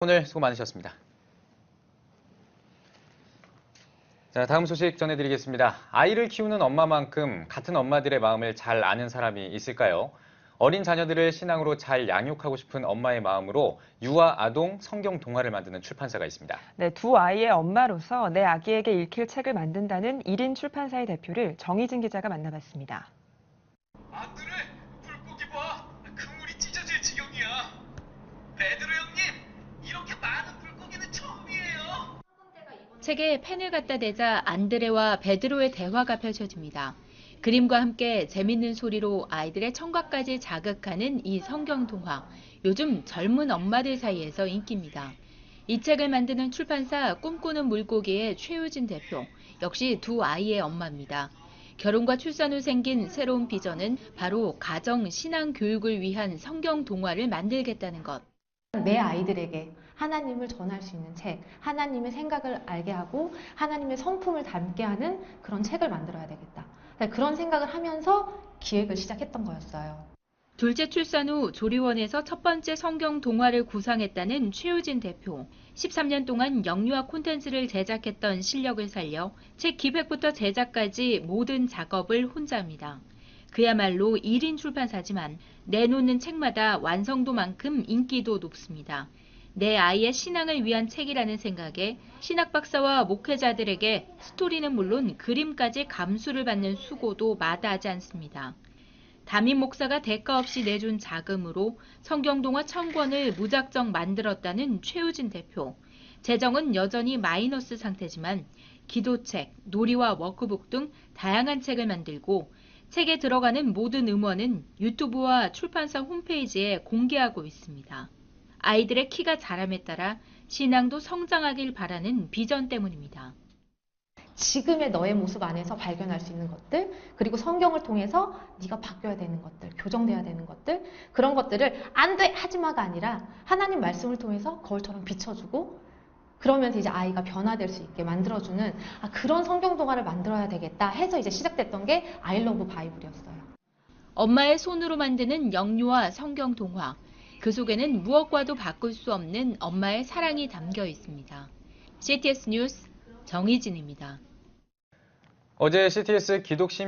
오늘 수고 많으셨습니다. 자, 다음 소식 전해드리겠습니다. 아이를 키우는 엄마만큼 같은 엄마들의 마음을 잘 아는 사람이 있을까요? 어린 자녀들을 신앙으로 잘 양육하고 싶은 엄마의 마음으로 유아 아동 성경 동화를 만드는 출판사가 있습니다. 네, 두 아이의 엄마로서 내 아기에게 읽힐 책을 만든다는 1인 출판사의 대표를 정희진 기자가 만나봤습니다. 책에 펜을 갖다 대자 안드레와 베드로의 대화가 펼쳐집니다. 그림과 함께 재밌는 소리로 아이들의 청각까지 자극하는 이 성경 동화. 요즘 젊은 엄마들 사이에서 인기입니다. 이 책을 만드는 출판사 꿈꾸는 물고기의 최유진 대표. 역시 두 아이의 엄마입니다. 결혼과 출산 후 생긴 새로운 비전은 바로 가정 신앙 교육을 위한 성경 동화를 만들겠다는 것. 내 아이들에게 하나님을 전할 수 있는 책, 하나님의 생각을 알게 하고 하나님의 성품을 담게 하는 그런 책을 만들어야 되겠다. 네, 그런 생각을 하면서 기획을 시작했던 거였어요. 둘째 출산 후 조리원에서 첫 번째 성경 동화를 구상했다는 최유진 대표. 13년 동안 영유아 콘텐츠를 제작했던 실력을 살려 책 기획부터 제작까지 모든 작업을 혼자 합니다. 그야말로 1인 출판사지만 내놓는 책마다 완성도만큼 인기도 높습니다. 내 아이의 신앙을 위한 책이라는 생각에 신학 박사와 목회자들에게 스토리는 물론 그림까지 감수를 받는 수고도 마다하지 않습니다. 담임 목사가 대가 없이 내준 자금으로 성경동화 천권을 무작정 만들었다는 최우진 대표. 재정은 여전히 마이너스 상태지만 기도책, 놀이와 워크북 등 다양한 책을 만들고 책에 들어가는 모든 음원은 유튜브와 출판사 홈페이지에 공개하고 있습니다. 아이들의 키가 자람에 따라 신앙도 성장하길 바라는 비전 때문입니다. 지금의 너의 모습 안에서 발견할 수 있는 것들, 그리고 성경을 통해서 네가 바뀌어야 되는 것들, 교정돼야 되는 것들, 그런 것들을 안 돼! 하지마가 아니라 하나님 말씀을 통해서 거울처럼 비춰주고 그러면서 이제 아이가 변화될 수 있게 만들어주는 아, 그런 성경 동화를 만들어야 되겠다 해서 이제 시작됐던 게 아이러브 바이블이었어요. 엄마의 손으로 만드는 영유아 성경 동화. 그 속에는 무엇과도 바꿀 수 없는 엄마의 사랑이 담겨 있습니다. CTS 뉴스 정희진입니다. 어제 CTS 기독시민